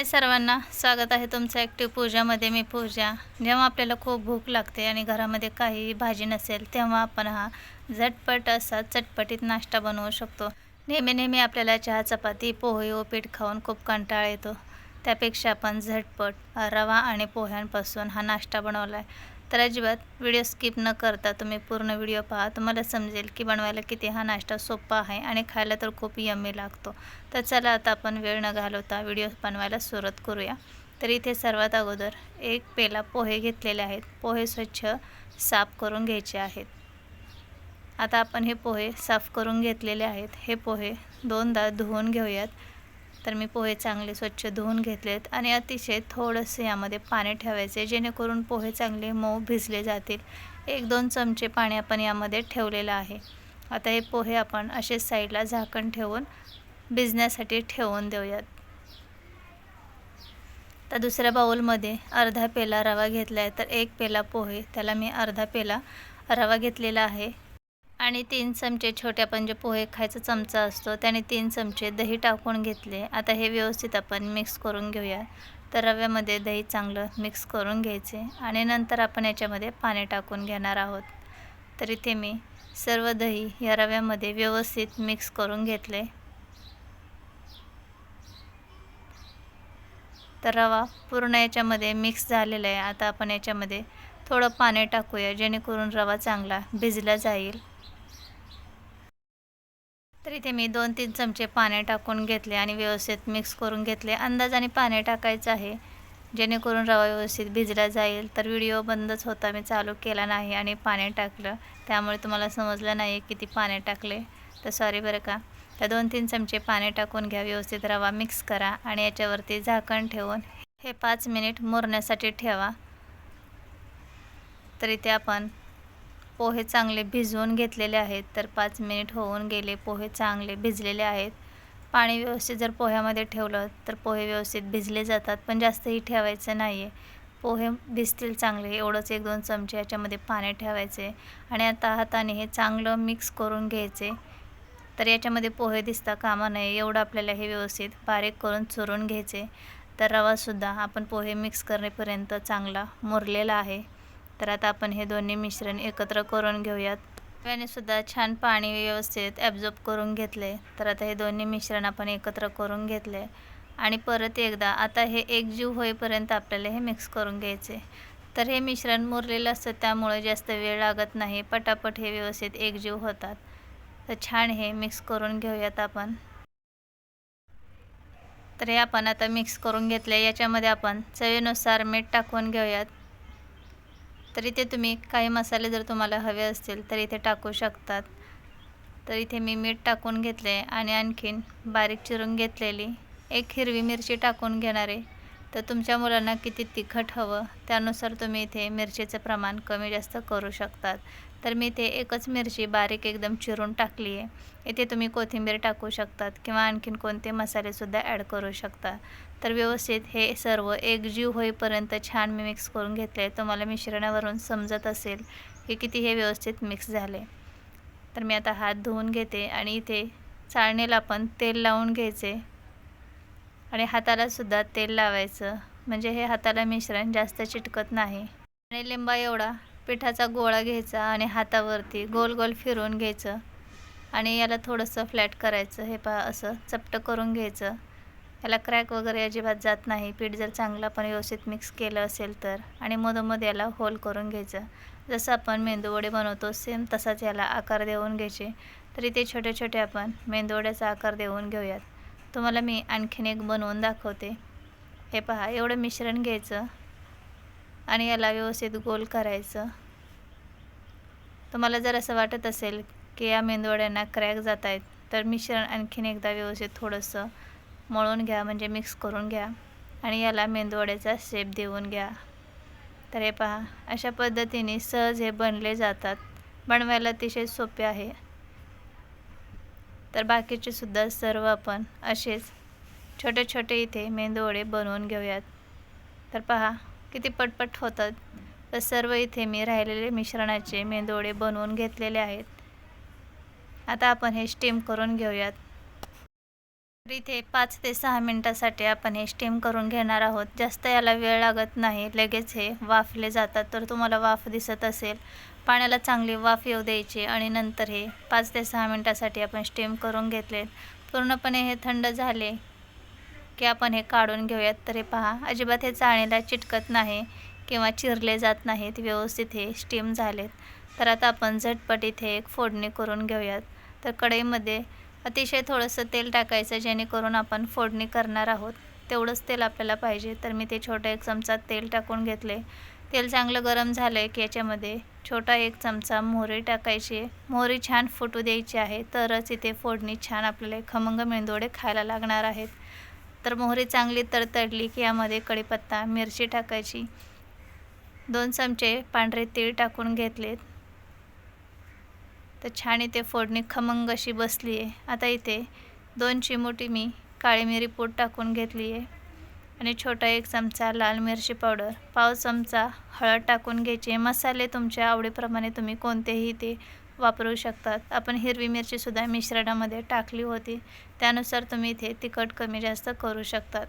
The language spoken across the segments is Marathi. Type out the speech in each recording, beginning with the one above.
हाय सर्वांना. स्वागत आहे तुमचं ॲक्टिव्ह पूजामध्ये मी पूजा. जेव्हा आपल्याला खूप भूक लागते आणि घरामध्ये काही भाजी नसेल तेव्हा आपण हा झटपट असा चटपटीत नाश्ता बनवू शकतो. नेहमी नेहमी आपल्याला चहा चपाती पोहे ओपीठ खाऊन खूप कंटाळा येतो. त्यापेक्षा आपण झटपट रवा आणि पोह्यांपासून हा नाश्ता बनवला आहे तर अजिबात व्हिडिओ स्किप न करता तुम्ही पूर्ण व्हिडिओ पहा. तुम्हाला समजेल की बनवायला किती हा नाश्ता सोपा आहे आणि खायला तर खूप यम्मी लागतो. तर चला आता आपण वेळ न घालवता व्हिडिओ बनवायला सुरुवात करूया. तर इथे सर्वात अगोदर एक पेला पोहे घेतलेले आहेत. पोहे स्वच्छ साफ करून घ्यायचे आहेत. आता आपण हे पोहे साफ करून घेतलेले आहेत. हे पोहे दोनदा धुवून घेऊयात. तर मी पोहे चांगले स्वच्छ धुवून घेतलेत आणि अतिशय थोडंसं यामध्ये पाणी ठेवायचे जेणेकरून पोहे चांगले मऊ भिजले जातील. एक दोन चमचे पाणी आपण यामध्ये ठेवलेलं आहे. आता हे पोहे आपण असे साईडला झाकण ठेवून भिजण्यासाठी ठेवून देऊयात. तर दुसऱ्या बाऊलमध्ये अर्धा पेला रवा घेतला आहे तर एक पेला पोहे. त्याला मी अर्धा पेला रवा घेतलेला आहे. आणि तीन चमचे छोटे आपण जे पोहे खायचा चमचा असतो त्याने तीन चमचे दही टाकून घेतले. आता हे व्यवस्थित आपण मिक्स करून घेऊया. तर रव्यामध्ये दही चांगलं मिक्स करून घ्यायचे आणि नंतर आपण याच्यामध्ये पाणी टाकून घेणार आहोत. तर इथे मी सर्व दही या रव्यामध्ये व्यवस्थित मिक्स करून घेतले. तर रवा पूर्ण याच्यामध्ये मिक्स झालेला आहे. आता आपण याच्यामध्ये थोडं पाणी टाकूया जेणेकरून रवा चांगला भिजला जाईल. तर इथे मी दोन तीन चमचे पाणी टाकून घेतले आणि व्यवस्थित मिक्स करून घेतले. अंदाजाने पाणी टाकायचं आहे. जेणेकरून रवा व्यवस्थित भिजला जाईल. तर व्हिडिओ बंदच होता. मी चालू केला नाही आणि पाणी टाकलं. त्यामुळे तुम्हाला समजलं नाही किती पाणी टाकले. तर सॉरी बरं का. तर दोन तीन चमचे पाणी टाकून घ्या. व्यवस्थित रवा मिक्स करा आणि याच्यावरती झाकण ठेवून हे पाच मिनिट मुरण्यासाठी ठेवा. तर इथे आपण पोहे चांगले भिजवून घेतलेले आहेत तर पाच मिनिट होऊन गेले पोहे चांगले भिजलेले आहेत. पाणी व्यवस्थित जर पोह्यामध्ये ठेवलं तर पोहे व्यवस्थित भिजले जातात पण जास्तही ठेवायचं नाही आहे पोहे भिजतील चांगले एवढंच एक दोन चमचे याच्यामध्ये पाणी ठेवायचे आणि आता हाताने हे चांगलं मिक्स करून घ्यायचे. तर याच्यामध्ये पोहे दिसता कामा नये एवढं आपल्याला हे व्यवस्थित बारीक करून चुरून घ्यायचे. तर रवासुद्धा आपण पोहे मिक्स करण्यापर्यंत चांगला मुरलेला आहे. तर आता आपण हे दोन्ही मिश्रण एकत्र करून घेऊयात. त्याने सुद्धा छान पाणी व्यवस्थित ॲब्झॉर्ब करून घेतले. तर आता हे दोन्ही मिश्रण आपण एकत्र करून घेतले. आणि परत एकदा आता हे एकजीव होईपर्यंत आपल्याला हे मिक्स करून घ्यायचे. तर हे मिश्रण मुरलेलं असतं त्यामुळे जास्त वेळ लागत नाही. पटापट हे व्यवस्थित एकजीव होतात. तर छान हे मिक्स करून घेऊयात आपण. तर हे आपण आता मिक्स करून घेतले. याच्यामध्ये आपण चवीनुसार मीठ टाकून घेऊयात. तर इथे तुम्ही काही मसाले जर तुम्हाला हवे असतील तर इथे टाकू शकतात. तर इथे मी मीठ टाकून घेतले आणि आणखीन बारीक चिरून घेतलेली. एक हिरवी मिरची टाकून घेणार आहे. तर तुमच्या मुलांना किती तिखट हवं त्यानुसार तुम्ही इथे मिरचीचं प्रमाण कमी जास्त करू शकतात. तर मी इथे एकच मिरची बारीक एकदम चिरून टाकली आहे. इथे तुम्ही कोथिंबीर टाकू शकतात किंवा आणखीन कोणते मसालेसुद्धा ॲड करू शकता. तर व्यवस्थित हे सर्व एकजीव होईपर्यंत छान मी मिक्स करून घेतले तुम्हाला मिश्रणावरून समजत असेल की किती हे व्यवस्थित मिक्स झाले तर मी आता हात धुवून घेते आणि इथे चाळणीला पण तेल लावून घ्यायचे. आणि हातालासुद्धा तेल लावायचं. म्हणजे हे हाताला मिश्रण जास्त चिटकत नाही. आणि लिंबा एवढा. पिठाचा गोळा घ्यायचा आणि हातावरती गोल गोल फिरवून घ्यायचं. आणि याला थोडंसं फ्लॅट करायचं. हे पहा असं चपटं करून घ्यायचं. याला क्रॅक वगैरे अजिबात जात नाही. पीठ जर चांगलं आपण व्यवस्थित मिक्स केलं असेल तर. आणि मधोमध याला होल करून घ्यायचं. जसं आपण मेंदूवडे बनवतो सेम तसाच याला आकार देऊन घ्यायचे. तरी ते छोटे छोटे आपण मेंदूवड्याचा आकार देऊन घेऊयात. तुम्हाला मी आणखीन एक बनवून दाखवते. हे पहा एवढं मिश्रण घ्यायचं आणि याला व्यवस्थित गोल करायचं. तुम्हाला जर असं वाटत असेल की या मेंदवड्यांना क्रॅक जात आहेत तर मिश्रण आणखीन एकदा व्यवस्थित थोडंसं मळून घ्या म्हणजे मिक्स करून घ्या आणि याला मेंदवड्याचा शेप देऊन घ्या. तर हे पहा अशा पद्धतीने सहज हे बनले जातात. बनवायला अतिशय सोपे आहे. तर बाकीचे सुद्धा सर्व आपण असेच छोटे छोटे इथे मेंदूवडे बनवून घेऊयात. तर पहा किती पटपट होतात. तर सर्व इथे मी राहिलेले मिश्रणाचे मेंदूवडे बनवून घेतलेले आहेत. आता आपण हे स्टीम करून घेऊयात. तर इथे पाच ते सहा मिनटासाठी आपण हे स्टीम करून घेणार आहोत. जास्त याला वेळ लागत नाही. लगेच हे वाफले जातात. तर तुम्हाला वाफ दिसत असेल. पाण्याला चांगली वाफ येऊ द्यायची आणि नंतर हे पाच ते सहा मिनटासाठी आपण स्टीम करून घेतले पूर्णपणे हे थंड झाले की आपण हे काढून घेऊयात. तर हे पहा अजिबात हे चाळणीला चिटकत नाही किंवा चिरले जात नाहीत व्यवस्थित हे स्टीम झालेत. तर आता आपण झटपट इथे एक फोडणी करून घेऊयात. तर कढईमध्ये अतिशय थोडंसं तेल टाकायचं जेणेकरून आपण फोडणी करणार आहोत. तेवढंच तेल आपल्याला पाहिजे. तर मी ते छोटं एक चमचा तेल टाकून घेतले. तेल चांगलं गरम झालं आहे की याच्यामध्ये छोटा एक चमचा मोहरी टाकायची मोहरी छान फुटू द्यायची आहे. तरच इथे फोडणी छान आपल्याला खमंग मेंदोडे खायला लागणार आहेत. तर मोहरी चांगली तडतडली की यामध्ये कढीपत्ता मिरची टाकायची. दोन चमचे पांढरे तीळ टाकून घेतलेत. तर छान इथे फोडणी खमंग अशी बसली आहे. आता इथे दोन चिमोटी मी काळी मिरी पूड टाकून घेतली आहे. आणि छोटा एक चमचा लाल मिरची पावडर. पाव चमचा हळद टाकून घ्यायचे. मसाले तुमच्या आवडीप्रमाणे तुम्ही कोणतेही ते वापरू शकतात. आपण हिरवी मिरचीसुद्धा मिश्रणामध्ये टाकली होती. त्यानुसार तुम्ही इथे तिखट कमी जास्त करू शकतात.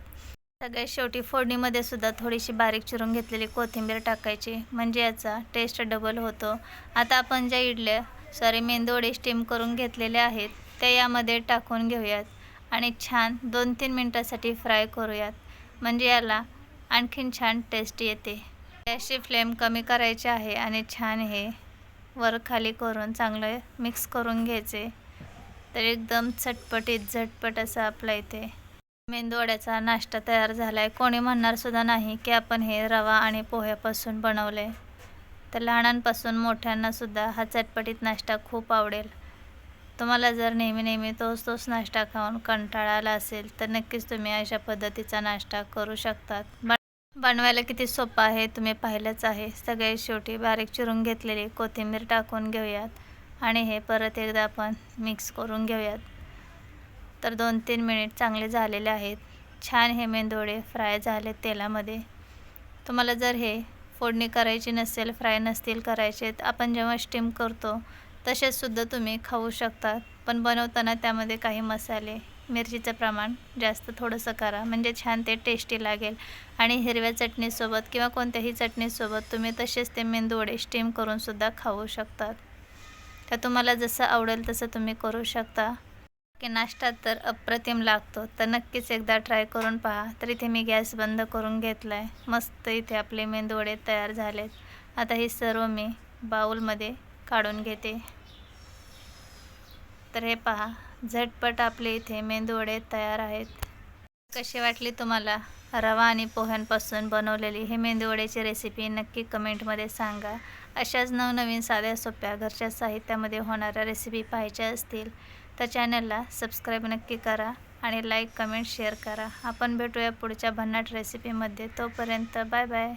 सगळ्यात शेवटी फोडणीमध्ये सुद्धा थोडीशी बारीक चिरून घेतलेली कोथिंबीर टाकायची. म्हणजे याचा टेस्ट डबल होतो. आता आपण ज्या इडल्या सॉरी मेंदोडे स्टीम करून घेतलेले आहेत ते यामध्ये टाकून घेऊयात. आणि छान दोन तीन मिनटासाठी फ्राय करूयात. म्हणजे याला आणखीन छान टेस्ट येते. गॅसची फ्लेम कमी करायची आहे आणि छान हे वर खाली करून चांगलं मिक्स करून घ्यायचे. तर एकदम चटपटीत झटपट असं आपला इथे मेंदूवड्याचा नाश्ता तयार झाला आहे कोणी म्हणणारसुद्धा नाही की आपण हे रवा आणि पोह्यापासून बनवले तर लहानांपासून मोठ्यांनासुद्धा हा चटपटीत नाश्ता खूप आवडेल. तुम्हाला जर नेहमी नेहमी तोच तोच नाश्ता खाऊन कंटाळा आला असेल तर नक्कीच तुम्ही अशा पद्धतीचा नाश्ता करू शकतात. बनवायला किती सोपं आहे तुम्ही पाहिलंच आहे. सगळे शेवटी बारीक चिरून घेतलेली कोथिंबीर टाकून घेऊयात आणि हे परत एकदा आपण मिक्स करून घेऊयात. तर दोन तीन मिनिट चांगले झालेले आहेत. छान हे मेंदोडे फ्राय झाले तेलामध्ये. तुम्हाला जर हे फोडणी करायची नसेल फ्राय नसतील करायचे आपण जेव्हा स्टीम करतो तसेचसुद्धा तुम्ही खाऊ शकतात पण बनवताना त्यामध्ये काही मसाले मिरचीचं प्रमाण जास्त थोडंसं करा. म्हणजे छान ते टेस्टी लागेल. आणि हिरव्या चटणीसोबत किंवा कोणत्याही चटणीसोबत तुम्ही तसेच ते मेंदूवडे स्टीम करूनसुद्धा खाऊ शकतात. तर तुम्हाला जसं आवडेल तसं तुम्ही करू शकता. की नाश्ता तर अप्रतिम लागतो. तर नक्कीच एकदा ट्राय करून पहा. तर इथे मी गॅस बंद करून घेतला आहे मस्त इथे आपले मेंदूवडे तयार झालेत. आता हे सर्व मी बाऊलमध्ये काढून घेते. तर हे पहा झटपट आपले इथे मेंदूवडे तयार आहेत. कशी वाटली तुम्हाला रवा आणि पोह्यांपासून बनवलेली हे मेंदूवड्याची रेसिपी नक्की कमेंटमध्ये सांगा. अशाच नवनवीन साध्या सोप्या घरच्या साहित्यामध्ये होणाऱ्या रेसिपी पाहायच्या असतील तर चॅनलला सबस्क्राईब नक्की करा आणि लाईक कमेंट शेअर करा. आपण भेटूया पुढच्या भन्नाट रेसिपीमध्ये तोपर्यंत बाय बाय